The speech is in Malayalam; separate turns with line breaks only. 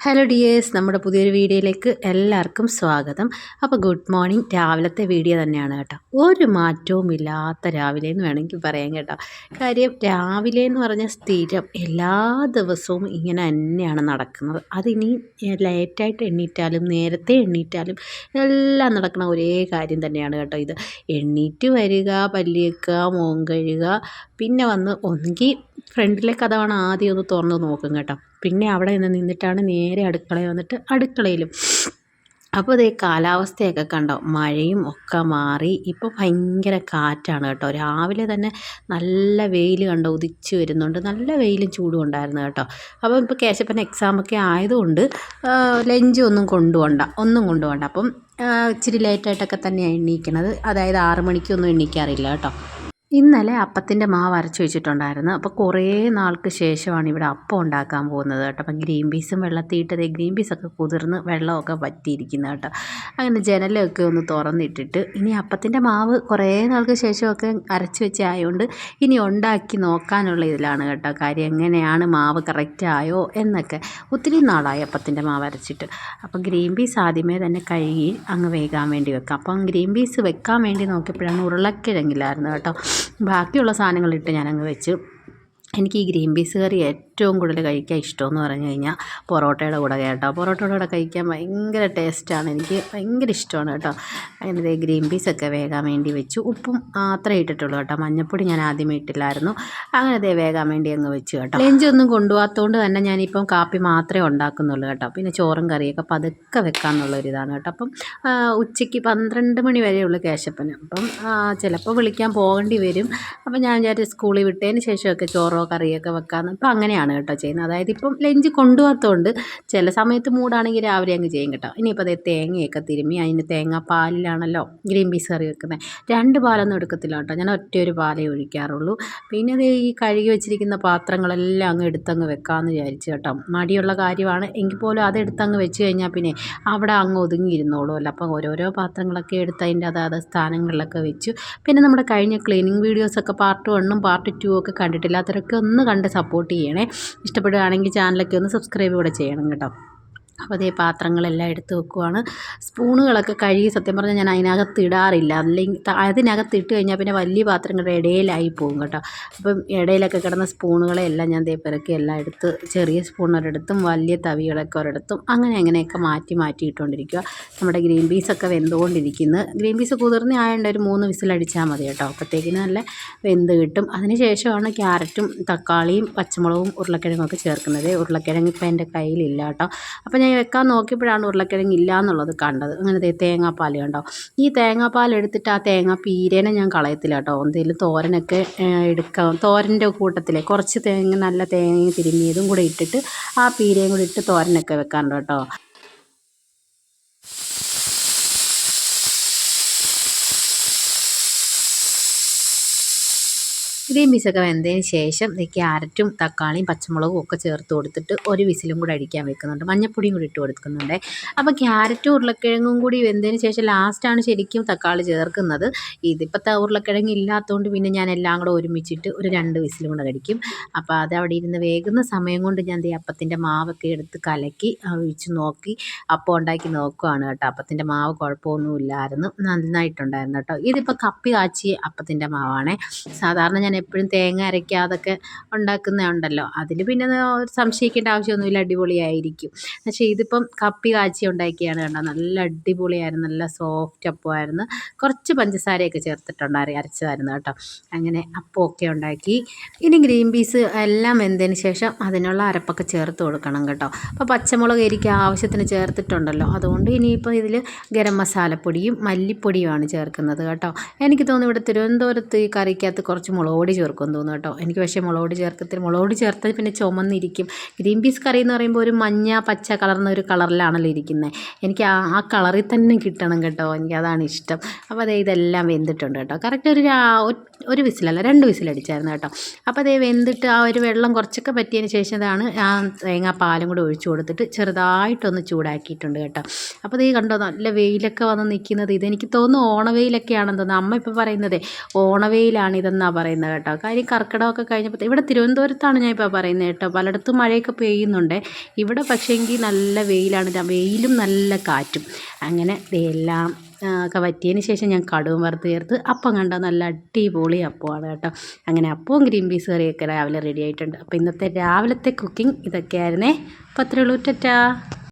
ഹലോ ഡിയേഴ്സ് നമ്മുടെ പുതിയൊരു വീഡിയോയിലേക്ക് എല്ലാവർക്കും സ്വാഗതം. അപ്പോൾ ഗുഡ് മോർണിംഗ് രാവിലത്തെ വീഡിയോ തന്നെയാണ് കേട്ടോ. ഒരു മാറ്റവും ഇല്ലാത്ത രാവിലെ എന്ന് വേണമെങ്കിൽ പറയാം കേട്ടോ. കാര്യം രാവിലെ എന്ന് പറഞ്ഞ സ്ഥിരം എല്ലാ ദിവസവും ഇങ്ങനെ തന്നെയാണ് നടക്കുന്നത്. അതിനി ലേറ്റായിട്ട് എണ്ണീറ്റാലും നേരത്തെ എണ്ണീറ്റാലും എല്ലാം നടക്കുന്ന ഒരേ കാര്യം തന്നെയാണ് കേട്ടോ ഇത്. എണ്ണീറ്റ് വരിക പല്ലിയേക്കുക മോൻ കഴുകുക പിന്നെ വന്ന് ഒന്നുകിൽ ഫ്രണ്ടിലെ കഥവാണ് ആദ്യം ഒന്ന് തുറന്ന് നോക്കും കേട്ടോ. പിന്നെ അവിടെ നിന്ന് നിന്നിട്ടാണ് നേരെ അടുക്കളയിൽ വന്നിട്ട് അടുക്കളയിലും. അപ്പോൾ ഇതേ കാലാവസ്ഥയൊക്കെ കണ്ടോ? മഴയും ഒക്കെ മാറി. ഇപ്പോൾ ഭയങ്കര കാറ്റാണ് കേട്ടോ. രാവിലെ തന്നെ നല്ല വെയിൽ കണ്ടോ? ഉദിച്ച് വരുന്നുണ്ട്. നല്ല വെയിലും ചൂടും ഉണ്ടായിരുന്നു കേട്ടോ. അപ്പോൾ ഇപ്പോൾ കേശപ്പൻ എക്സാമൊക്കെ ആയതുകൊണ്ട് ലഞ്ച് ഒന്നും കൊണ്ടുപോകണ്ട ഒന്നും കൊണ്ടുപോകണ്ട അപ്പം ഇച്ചിരി ലേറ്റായിട്ടൊക്കെ തന്നെയാണ് എണ്ണീക്കണത് അതായത് ആറ് മണിക്കൊന്നും എണ്ണീക്കാറില്ല കേട്ടോ. ഇന്നലെ അപ്പത്തിന്റെ മാവ് അരച്ച് വെച്ചിട്ടുണ്ടായിരുന്നു. അപ്പോൾ കുറേ നാൾക്ക് ശേഷമാണ് ഇവിടെ അപ്പം ഉണ്ടാക്കാൻ പോകുന്നത് കേട്ടോ. അപ്പം ഗ്രീൻ പീസും വെള്ളത്തിയിട്ടത് ഗ്രീൻ പീസൊക്കെ കുതിർന്ന് വെള്ളമൊക്കെ വറ്റിയിരിക്കുന്നത് കേട്ടോ. അങ്ങനെ ജനലൊക്കെ ഒന്ന് തുറന്നിട്ടിട്ട് ഇനി അപ്പത്തിന്റെ മാവ് കുറേ നാൾക്ക് ശേഷമൊക്കെ അരച്ച് വെച്ച് ആയതുകൊണ്ട് ഇനി ഉണ്ടാക്കി നോക്കാനുള്ള ഇതിലാണ് കേട്ടോ കാര്യം. എങ്ങനെയാണ് മാവ് കറക്റ്റ് ആയോ എന്നൊക്കെ ഒത്തിരി നാളായി അപ്പത്തിന്റെ മാവ് അരച്ചിട്ട്. അപ്പോൾ ഗ്രീൻ പീസ് ആദ്യമേ തന്നെ കഴുകി അങ്ങ് വേകാൻ വേണ്ടി വെക്കാം. അപ്പം ഗ്രീൻ പീസ് വെക്കാൻ വേണ്ടി നോക്കിയപ്പോഴാണ് ഉരുളക്കിഴങ്ങില്ലായിരുന്നു കേട്ടോ. ബാക്കിയുള്ള സാധനങ്ങളിട്ട് ഞാനങ്ങ് വെച്ച് എനിക്ക് ഈ ഗ്രീൻ പീസ് കറി ഏറ്റവും കൂടുതൽ കഴിക്കാൻ ഇഷ്ടമെന്ന് പറഞ്ഞു കഴിഞ്ഞാൽ പൊറോട്ടയുടെ കൂടെ കേട്ടോ. പൊറോട്ടയുടെ കൂടെ കഴിക്കാൻ ഭയങ്കര ടേസ്റ്റാണ്. എനിക്ക് ഭയങ്കര ഇഷ്ടമാണ് കേട്ടോ. അങ്ങനെ ഗ്രീൻ പീസൊക്കെ വേകാൻ വേണ്ടി വെച്ചു. ഉപ്പും മാത്രമേ ഇട്ടിട്ടുള്ളൂ കേട്ടോ. മഞ്ഞപ്പൊടി ഞാൻ ആദ്യമേ ഇട്ടില്ലായിരുന്നു. അങ്ങനെ അതേ വേകാൻ വേണ്ടി അങ്ങ് വെച്ചു കേട്ടോ. ലഞ്ചൊന്നും കൊണ്ടുപോകാത്തതുകൊണ്ട് തന്നെ ഞാനിപ്പം കാപ്പി മാത്രമേ ഉണ്ടാക്കുന്നുള്ളൂ കേട്ടോ. പിന്നെ ചോറും കറിയൊക്കെ പതുക്കെ വെക്കാമെന്നുള്ളൊരിതാണ് കേട്ടോ. അപ്പം ഉച്ചയ്ക്ക് പന്ത്രണ്ട് മണി വരെയുള്ളൂ കേശപ്പന്. അപ്പം ചിലപ്പോൾ വിളിക്കാൻ പോകേണ്ടി വരും. അപ്പം ഞാൻ വിചാരിച്ചു സ്കൂളിൽ വിട്ടതിന് ശേഷമൊക്കെ ചോറോ കറിയൊക്കെ വെക്കാമെന്ന് അപ്പം അങ്ങനെയാണ് കേട്ടോ ചെയ്യുന്നത്. അതായത് ഇപ്പം ലഞ്ച് കൊണ്ടുപോകാത്തതുകൊണ്ട് ചില സമയത്ത് മൂടാണെങ്കിൽ രാവിലെ അങ്ങ് ചെയ്യും കേട്ടോ. ഇനിയിപ്പോൾ അതേ തേങ്ങയൊക്കെ തിരുമ്മി അതിന് തേങ്ങ പാലിലാണല്ലോ ഗ്രീൻ പീസ് കറി വെക്കുന്നത്. രണ്ട് പാലൊന്നും എടുക്കത്തില്ല കേട്ടോ. ഞാൻ ഒറ്റ ഒരു പാലേ ഒഴിക്കാറുള്ളൂ. പിന്നെ അത് ഈ കഴുകി വെച്ചിരിക്കുന്ന പാത്രങ്ങളെല്ലാം അങ്ങ് എടുത്തങ്ങ് വെക്കാമെന്ന് വിചാരിച്ചു കേട്ടോ. മടിയുള്ള കാര്യമാണ്. എങ്കിൽ പോലും അത് എടുത്തങ്ങ് വെച്ച് കഴിഞ്ഞാൽ പിന്നെ അവിടെ അങ്ങ് ഒതുങ്ങിയിരുന്നോളുമല്ലോ. അപ്പം ഓരോരോ പാത്രങ്ങളൊക്കെ എടുത്ത് അതിന്റെ അതാത് സ്ഥാനങ്ങളിലൊക്കെ വെച്ചു. പിന്നെ നമ്മുടെ കഴിഞ്ഞ ക്ലീനിങ് വീഡിയോസൊക്കെ പാർട്ട് വണ്ണും പാർട്ട് ടു ഒക്കെ കണ്ടിട്ടില്ലാത്തവരൊക്കെ ഒന്ന് കണ്ട് സപ്പോർട്ട് ചെയ്യണേ. ഇഷ്ടപ്പെടുകയാണെങ്കിൽ ചാനലൊക്കെ ഒന്ന് സബ്സ്ക്രൈബ് കൂടെ ചെയ്യണം കേട്ടോ. അപ്പോൾ അതേ പാത്രങ്ങളെല്ലാം എടുത്ത് വെക്കുവാണ്. സ്പൂണുകളൊക്കെ കഴുകി സത്യം പറഞ്ഞാൽ ഞാൻ അതിനകത്ത് ഇടാറില്ല. അല്ലെങ്കിൽ അതിനകത്ത് ഇട്ട് കഴിഞ്ഞാൽ പിന്നെ വലിയ പാത്രങ്ങളുടെ ഇടയിലായി പോകും കേട്ടോ. അപ്പം ഇടയിലൊക്കെ കിടന്ന സ്പൂണുകളെല്ലാം ഞാൻ തേപ്പിറക്കി എല്ലാം എടുത്ത് ചെറിയ സ്പൂൺ വലിയ തവികളൊക്കെ ഒരിടത്തും അങ്ങനെ അങ്ങനെയൊക്കെ മാറ്റി മാറ്റി ഇട്ടുകൊണ്ടിരിക്കുക നമ്മുടെ ഗ്രീൻ പീസൊക്കെ വെന്തുകൊണ്ടിരിക്കുന്നു. ഗ്രീൻ പീസ് കുതിർന്ന് ആയതുകൊണ്ട് ഒരു മൂന്ന് വിസിലടിച്ചാൽ മതി കേട്ടോ. അപ്പോഴത്തേക്കിന് നല്ല വെന്ത് കിട്ടും. അതിന് ശേഷമാണ് ക്യാരറ്റും തക്കാളിയും പച്ചമുളകും ഉരുളക്കിഴങ്ങൊക്കെ ചേർക്കുന്നത്. ഉരുളക്കിഴങ്ങ് ഇപ്പം എന്റെ കയ്യിലില്ല കേട്ടോ. അപ്പോൾ ഞാൻ വെക്കാൻ നോക്കിയപ്പോഴാണ് ഉരുളക്കിഴങ്ങ് ഇല്ല എന്നുള്ളത് കണ്ടത് അങ്ങനെ തേങ്ങാപ്പാൽ കണ്ടോ? ഈ തേങ്ങാപ്പാൽ എടുത്തിട്ട് ആ തേങ്ങ പീരേനെ ഞാൻ കളയത്തില്ല കേട്ടോ. എന്തെങ്കിലും തോരനൊക്കെ എടുക്കാം. തോരന്റെ കൂട്ടത്തിലെ കുറച്ച് തേങ്ങ നല്ല തേങ്ങ തിരിഞ്ഞതും കൂടെ ഇട്ടിട്ട് ആ പീരയും കൂടി ഇട്ട് തോരനൊക്കെ വെക്കാറുണ്ട് കേട്ടോ. ഗ്രീൻ പീസൊക്കെ വെന്തതിന് ശേഷം ഈ ക്യാരറ്റും തക്കാളിയും പച്ചമുളകും ഒക്കെ ചേർത്ത് കൊടുത്തിട്ട് ഒരു വിസിലും കൂടി അടിക്കാൻ വെക്കുന്നുണ്ട്. മഞ്ഞപ്പൊടിയും കൂടി ഇട്ട് കൊടുക്കുന്നുണ്ട്. അപ്പോൾ ക്യാരറ്റും ഉരുളക്കിഴങ്ങും കൂടി വെന്തതിന് ശേഷം ലാസ്റ്റാണ് ശരിക്കും തക്കാളി ചേർക്കുന്നത്. ഇതിപ്പോൾ ഉരുളക്കിഴങ്ങ് ഇല്ലാത്തതുകൊണ്ട് പിന്നെ ഞാൻ എല്ലാം കൂടെ ഒരുമിച്ചിട്ട് ഒരു രണ്ട് വിസിലും കൂടെ കടിക്കും. അപ്പോൾ അത് അവിടെ ഇരുന്ന് വേകുന്ന സമയം കൊണ്ട് ഞാൻ ഈ അപ്പത്തിന്റെ മാവൊക്കെ എടുത്ത് കലക്കി ഒഴിച്ച് നോക്കി അപ്പം ഉണ്ടാക്കി നോക്കുവാണ് കേട്ടോ. അപ്പത്തിന്റെ മാവ് കുഴപ്പമൊന്നുമില്ലായിരുന്നു. നന്നായിട്ടുണ്ടായിരുന്നു കേട്ടോ. ഇതിപ്പോൾ കപ്പി കാച്ചി അപ്പത്തിന്റെ മാവാണേ. സാധാരണ ഞാൻ എപ്പോഴും തേങ്ങ അരയ്ക്കാതൊക്കെ ഉണ്ടാക്കുന്നതുണ്ടല്ലോ അതിൽ പിന്നെ സംശയിക്കേണ്ട ആവശ്യമൊന്നുമില്ല അടിപൊളിയായിരിക്കും. പക്ഷേ ഇതിപ്പം കപ്പി കാച്ചി ഉണ്ടാക്കിയാണ് കണ്ടോ? നല്ല അടിപൊളിയായിരുന്നു നല്ല സോഫ്റ്റ് അപ്പമായിരുന്നു. കുറച്ച് പഞ്ചസാരയൊക്കെ ചേർത്തിട്ടുണ്ടായിരുന്നു അരച്ചതായിരുന്നു കേട്ടോ. അങ്ങനെ അപ്പമൊക്കെ ഉണ്ടാക്കി. ഇനി ഗ്രീൻ പീസ് എല്ലാം വെന്തതിന് ശേഷം അതിനുള്ള അരപ്പൊക്കെ ചേർത്ത് കൊടുക്കണം കേട്ടോ. അപ്പോൾ പച്ചമുളക് എനിക്ക് ആവശ്യത്തിന് ചേർത്തിട്ടുണ്ടല്ലോ. അതുകൊണ്ട് ഇനിയിപ്പോൾ ഇതിൽ ഗരം മസാലപ്പൊടിയും മല്ലിപ്പൊടിയുമാണ് ചേർക്കുന്നത് കേട്ടോ. എനിക്ക് തോന്നുന്നു ഇവിടെ തിരുവനന്തപുരത്ത് ഈ കറിക്കകത്ത് കുറച്ച് മുളക് പൊടി ചേർക്കും തോന്നുന്നു കേട്ടോ. എനിക്ക് പക്ഷേ മുളക് പൊടി ചേർക്കത്തില്ല മുളക് പൊടി പിന്നെ ചുമന്നിരിക്കും. ഗ്രീൻ പീസ് കറി എന്ന് പറയുമ്പോൾ ഒരു മഞ്ഞ പച്ച കളർന്ന ഒരു കളറിലാണല്ലോ ഇരിക്കുന്നത്. എനിക്ക് ആ ആ കളറിൽ തന്നെ കിട്ടണം കേട്ടോ. എനിക്ക് അതാണ് ഇഷ്ടം. അപ്പോൾ അതേ ഇതെല്ലാം വെന്തിട്ടുണ്ട് കേട്ടോ. കറക്റ്റ് ഒരു ഒരു വിസിലല്ല രണ്ട് വിസിലടിച്ചായിരുന്നു കേട്ടോ. അപ്പോൾ അതേ വെന്തിട്ട് ആ ഒരു വെള്ളം കുറച്ചൊക്കെ പറ്റിയതിന് ശേഷം ഇതാണ് ആ തേങ്ങാ പാലും കൂടി ഒഴിച്ചു കൊടുത്തിട്ട് ചെറുതായിട്ടൊന്ന് ചൂടാക്കിയിട്ടുണ്ട് കേട്ടോ. അപ്പോൾ ഇത് കണ്ടോ നല്ല വെയിലൊക്കെ വന്ന് നിൽക്കുന്നത്. ഇതെനിക്ക് തോന്നുന്നു ഓണവെയിലൊക്കെയാണെന്ന് തോന്നുന്നു. അമ്മ ഇപ്പോൾ പറയുന്നത് ഓണവെയിലാണ് ഇതെന്നാണ് പറയുന്നത് കേട്ടോ. കാര്യം കർക്കിടകമൊക്കെ കഴിഞ്ഞപ്പോൾ ഇവിടെ തിരുവനന്തപുരത്താണ് ഞാൻ ഇപ്പോൾ പറയുന്നത് കേട്ടോ. പലയിടത്തും മഴയൊക്കെ പെയ്യുന്നുണ്ട്. ഇവിടെ പക്ഷേങ്കിൽ നല്ല വെയിലാണ്. വെയിലും നല്ല കാറ്റും. അങ്ങനെ എല്ലാം ഒക്കെ വറ്റിയതിന് ശേഷം ഞാൻ കടുവും വറുത്ത് ചേർത്ത് അപ്പം കണ്ട നല്ല അടിപൊളി അപ്പമാണ് കേട്ടോ. അങ്ങനെ അപ്പവും ഗ്രീൻ പീസ് കറിയൊക്കെ രാവിലെ റെഡി ആയിട്ടുണ്ട്. അപ്പോൾ ഇന്നത്തെ രാവിലത്തെ കുക്കിംഗ് ഇതൊക്കെയായിരുന്നേ. അപ്പോൾ അത്രയുള്ളൂ ടാറ്റാ.